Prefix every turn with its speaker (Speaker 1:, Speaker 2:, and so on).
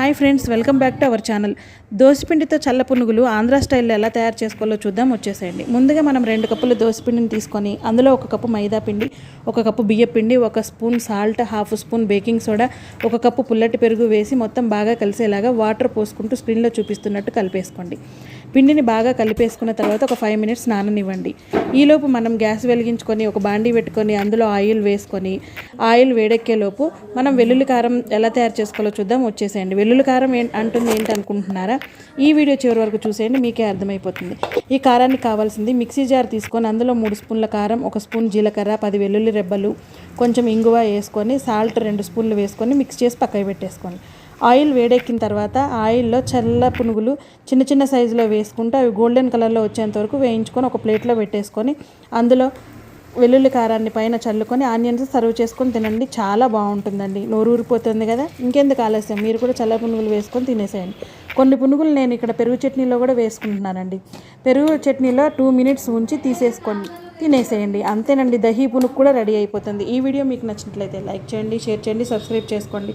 Speaker 1: Hi friends welcome back to our channel. దోసపిండితో చల్ల పునుగులు ఆంధ్ర స్టైల్లో ఎలా తయారు చేసుకోవాలో చూద్దాం వచ్చేసేయండి. ముందుగా మనం రెండు కప్పులు దోసపిండిని తీసుకొని అందులో ఒక కప్పు మైదా పిండి ఒక కప్పు బియ్య పిండి ఒక spoon salt half spoon baking soda ఒక కప్పు పుల్లటి పెరుగు వేసి మొత్తం బాగా కలిసేలాగా వాటర్ పోసుకుంటూ స్క్రీన్లో చూపిస్తున్నట్టు కలిపేసుకోండి. పిండిని బాగా కలిపేసుకున్న తర్వాత ఒక ఫైవ్ మినిట్స్ నాననివ్వండి. ఈలోపు మనం గ్యాస్ వెలిగించుకొని ఒక బాండీ పెట్టుకొని అందులో ఆయిల్ వేసుకొని ఆయిల్ వేడెక్కేలోపు మనం వెల్లుల్లి కారం ఎలా తయారు చేసుకోవాలో చూద్దాం వచ్చేసేయండి. వెల్లుల్లి కారం ఏం అంటుంది ఏంటి అనుకుంటున్నారా? ఈ వీడియో చివరి వరకు చూసేయండి మీకే అర్థమైపోతుంది. ఈ కారానికి కావాల్సింది మిక్సీ జార్ తీసుకొని అందులో మూడు స్పూన్ల కారం ఒక స్పూన్ జీలకర్ర పది వెల్లుల్లి రెబ్బలు కొంచెం ఇంగువ వేసుకొని సాల్ట్ రెండు స్పూన్లు వేసుకొని మిక్స్ చేసి పక్కకి పెట్టేసుకోండి. ఆయిల్ వేడెక్కిన తర్వాత ఆయిల్లో చల్ల పునుగులు చిన్న చిన్న సైజులో వేసుకుంటూ అవి గోల్డెన్ కలర్లో వచ్చేంత వరకు వేయించుకొని ఒక ప్లేట్లో పెట్టేసుకొని అందులో వెల్లుల్లి కారాన్ని పైన చల్లుకొని ఆనియన్స్ సర్వ్ చేసుకొని తినండి. చాలా బాగుంటుందండి. నోరు ఊరిపోతుంది కదా? ఇంకెందుకు ఆలస్యం? మీరు కూడా చల్ల పునుగులు వేసుకొని తినేసేయండి. కొన్ని పునుగులు నేను ఇక్కడ పెరుగు చట్నీలో కూడా వేసుకుంటున్నానండి. పెరుగు చట్నీలో టూ మినిట్స్ ఉంచి తీసేసుకోండి తినేసేయండి. అంతేనండి. దహీ పునుగు కూడా రెడీ అయిపోతుంది. ఈ వీడియో మీకు నచ్చినట్లయితే లైక్ చేయండి షేర్ చేయండి సబ్స్క్రైబ్ చేసుకోండి.